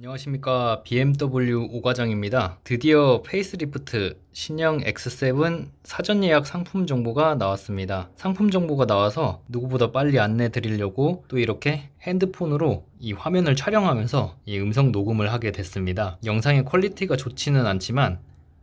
안녕하십니까 BMW 오과장입니다. 드디어 페이스리프트 신형 X7 사전 예약 상품 정보가 나왔습니다. 상품 정보가 나와서 누구보다 빨리 안내 드리려고 또 이렇게 핸드폰으로 이 화면을 촬영하면서 이 음성 녹음을 하게 됐습니다. 영상의 퀄리티가 좋지는 않지만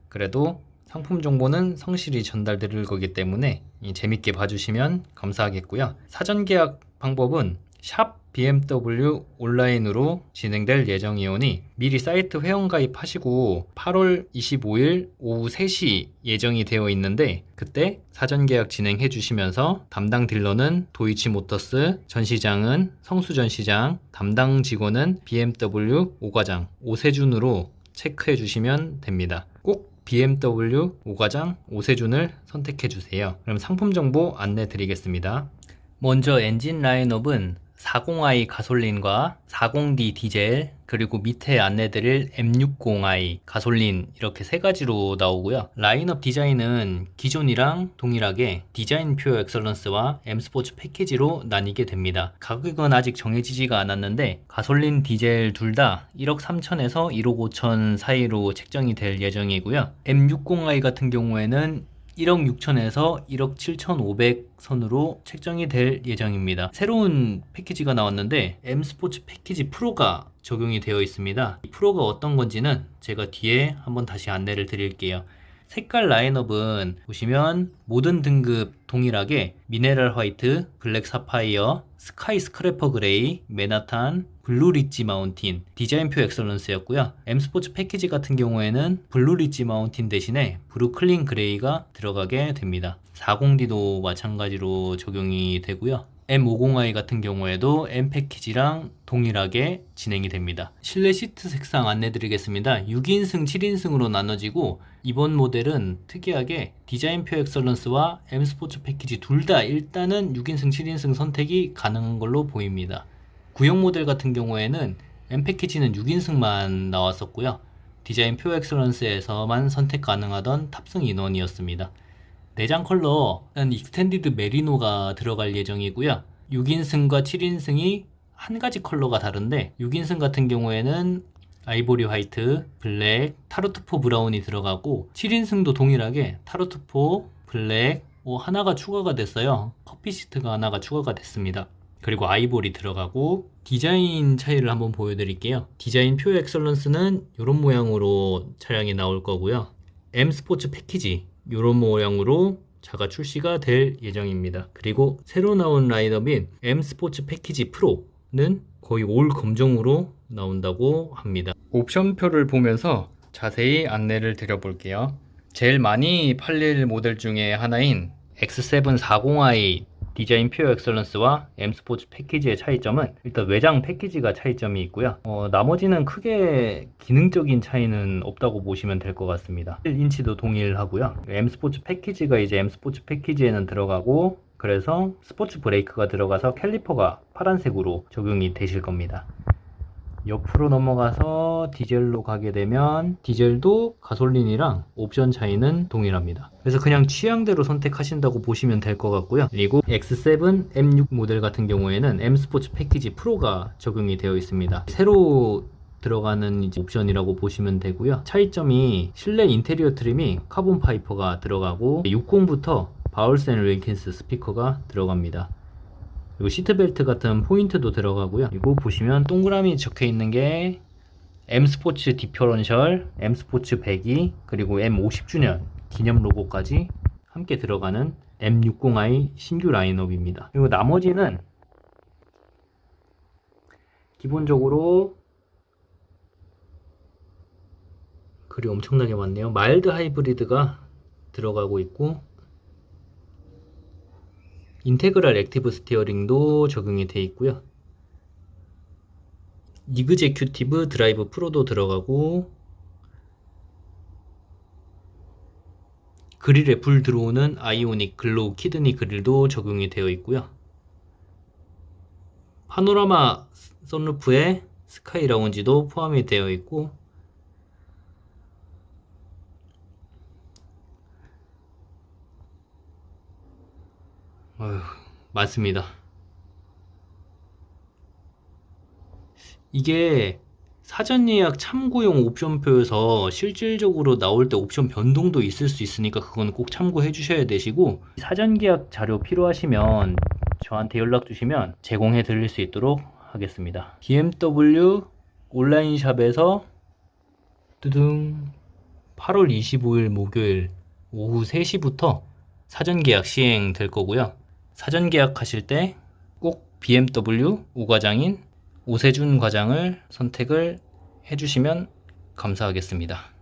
그래도 상품 정보는 성실히 전달드릴 거기 때문에 이 재밌게 봐주시면 감사하겠고요. 사전 계약 방법은 샵 BMW 온라인으로 진행될 예정이오니 미리 사이트 회원 가입하시고 8월 25일 오후 3시 예정이 되어 있는데 그때 사전 계약 진행해 주시면서 담당 딜러는 도이치모터스, 전시장은 성수전시장, 담당 직원은 BMW 오과장 오세준으로 체크해 주시면 됩니다. 꼭 BMW 오과장 오세준을 선택해 주세요. 그럼 상품 정보 안내 드리겠습니다. 먼저 엔진 라인업은 40i 가솔린과 40D 디젤 그리고 밑에 안내드릴 M60i 가솔린 이렇게 세 가지로 나오고요. 라인업 디자인은 기존이랑 동일하게 디자인 표 엑설런스와 M 스포츠 패키지로 나뉘게 됩니다. 가격은 아직 정해지지가 않았는데 가솔린 디젤 둘 다 1억 3천에서 1억 5천 사이로 책정이 될 예정이고요. M60i 같은 경우에는 1억 6천에서 1억 7천5백 선으로 책정이 될 예정입니다. 새로운 패키지가 나왔는데 M 스포츠 패키지 프로가 적용이 되어 있습니다. 이 프로가 어떤 건지는 제가 뒤에 한번 다시 안내를 드릴게요. 색깔 라인업은 보시면 모든 등급 동일하게 미네랄 화이트, 블랙 사파이어, 스카이 스크래퍼 그레이, 메나탄, 블루 리치 마운틴, 디자인표 엑설런스였고요. M 스포츠 패키지 같은 경우에는 블루 리치 마운틴 대신에 브루클린 그레이가 들어가게 됩니다. 40D도 마찬가지로 적용이 되고요. M50i 같은 경우에도 M 패키지랑 동일하게 진행이 됩니다. 실내 시트 색상 안내 드리겠습니다. 6인승, 7인승으로 나눠지고 이번 모델은 특이하게 디자인표 엑설런스와 M 스포츠 패키지 둘 다 일단은 6인승, 7인승 선택이 가능한 걸로 보입니다. 구형 모델 같은 경우에는 M 패키지는 6인승만 나왔었고요. 디자인표 엑설런스에서만 선택 가능하던 탑승 인원이었습니다. 내장 컬러는 익스텐디드 메리노가 들어갈 예정이고요. 6인승과 7인승이 한 가지 컬러가 다른데 6인승 같은 경우에는 아이보리 화이트, 블랙, 타르트포 브라운이 들어가고 7인승도 동일하게 타르트포, 블랙, 뭐 하나가 추가가 됐어요. 커피 시트가 하나가 추가가 됐습니다. 그리고 아이보리 들어가고 디자인 차이를 한번 보여드릴게요. 디자인 표 엑설런스는 이런 모양으로 차량이 나올 거고요. M 스포츠 패키지 이런 모양으로 차가 출시가 될 예정입니다. 그리고 새로 나온 라인업인 M 스포츠 패키지 프로는 거의 올 검정으로 나온다고 합니다. 옵션표를 보면서 자세히 안내를 드려볼게요. 제일 많이 팔릴 모델 중에 하나인 X740i 디자인 표 엑설런스와 M 스포츠 패키지의 차이점은 일단 외장 패키지가 차이점이 있고요. 어, 나머지는 크게 기능적인 차이는 없다고 보시면 될 것 같습니다. 1인치도 동일하고요. M 스포츠 패키지가 이제 M 스포츠 패키지에는 들어가고 그래서 스포츠 브레이크가 들어가서 캘리퍼가 파란색으로 적용이 되실 겁니다. 옆으로 넘어가서 디젤로 가게 되면 디젤도 가솔린이랑 옵션 차이는 동일합니다. 그래서 그냥 취향대로 선택하신다고 보시면 될 것 같고요. 그리고 X7 M6 모델 같은 경우에는 M 스포츠 패키지 프로가 적용이 되어 있습니다. 새로 들어가는 옵션이라고 보시면 되고요. 차이점이 실내 인테리어 트림이 카본 파이퍼가 들어가고 60부터 바울센 윌킨스 스피커가 들어갑니다. 그리고 시트벨트 같은 포인트도 들어가고요. 그리고 보시면 동그라미 적혀 있는 게 M 스포츠 디퍼런셜, M 스포츠 102, 그리고 M 50주년 기념 로고까지 함께 들어가는 M60i 신규 라인업입니다. 그리고 나머지는 기본적으로 글이 엄청나게 많네요. 마일드 하이브리드가 들어가고 있고 인테그랄 액티브 스티어링도 적용이 되어 있고요. 이그제큐티브 드라이브 프로도 들어가고 그릴에 불 들어오는 아이오닉 글로우 키드니 그릴도 적용이 되어 있고요. 파노라마 선루프에 스카이 라운지도 포함이 되어 있고 어휴, 많습니다. 이게 사전 예약 참고용 옵션표에서 실질적으로 나올 때 옵션 변동도 있을 수 있으니까 그건 꼭 참고해 주셔야 되시고 사전 계약 자료 필요하시면 저한테 연락 주시면 제공해 드릴 수 있도록 하겠습니다. BMW 온라인 샵에서 뜨둥 8월 25일 목요일 오후 3시부터 사전 계약 시행될 거고요. 사전 계약하실 때 꼭 BMW 우과장인 오세준 과장을 선택을 해주시면 감사하겠습니다.